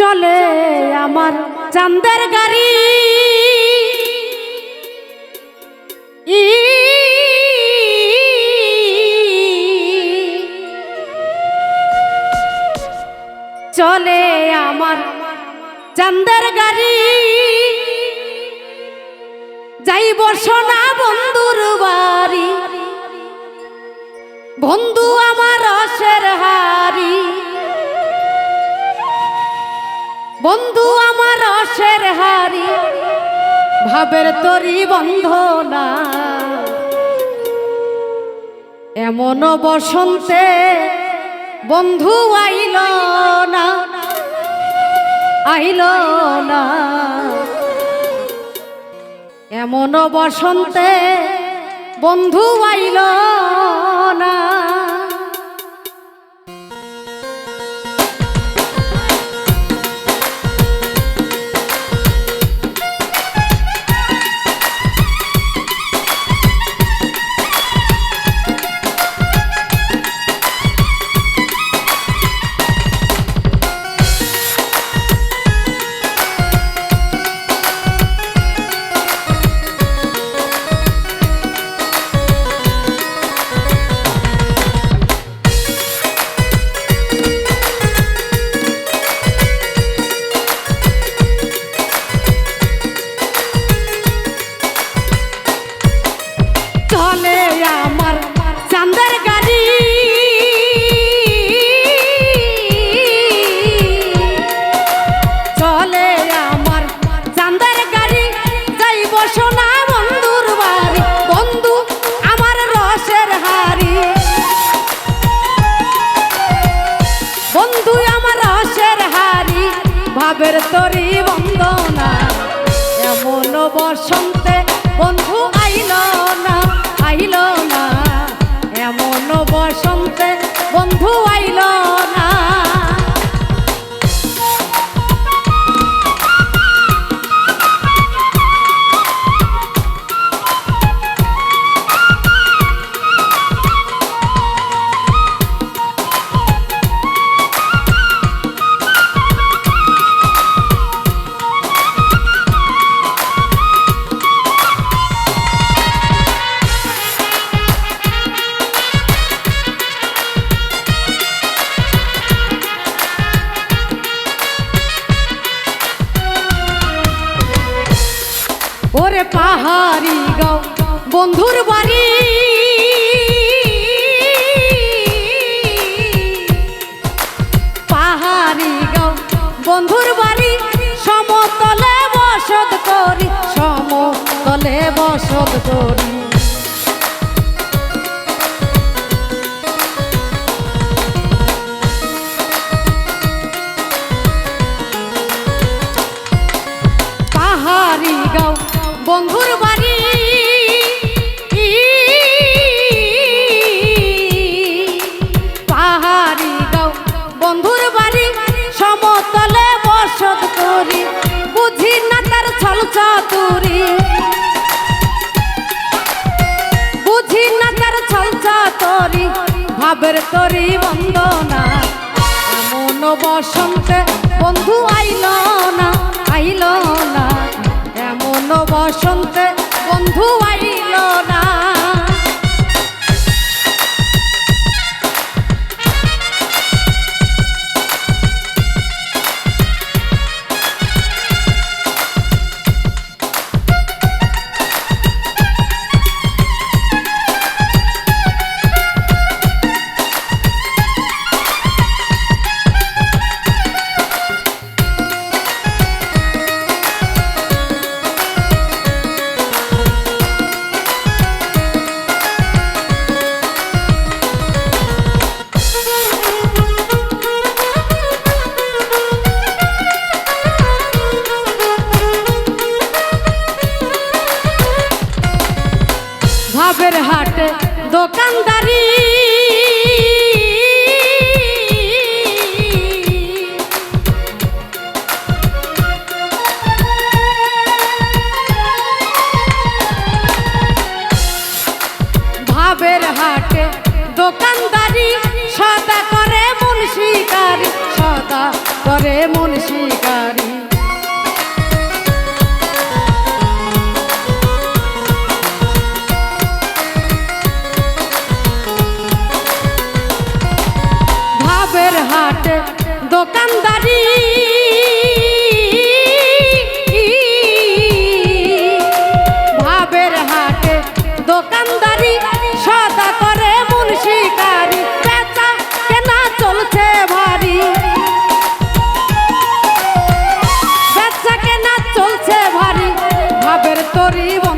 চলে আমার চান্দের গাড়ি। চলে আমার চান্দের গাড়ি। যাইব সোনা বন্ধুর বাড়ি। বন্ধু আমার রসের হারি বন্ধু আমার রসের হারি ভাবের তরি বন্ধ না। এমন বসন্তে বন্ধু আইল না আইল না। এমন বসন্তে বন্ধু আইল না। তরি বন্দনা। এমন বসন্তে বন্ধু আইলা। পাহাড়ি গাও বন্ধুর বাড়ি। পাহাড়ি গাও বন্ধুর বাড়ি সমতলে বসত করি সমতলে বসত করি। বন্ধুর বাড়ি পাহাড়ি গাও, বন্ধুর বাড়ি সমতলে বসত করি, বুঝি না তার ছল চাতুরি। বুঝি না তার ছল চাতুরি, ভাবের তরি বন্দনা। দোকানদারি। ভাবের হাটে দোকানদারি সদা করে মুন্সিকারি সদা করে ভাবের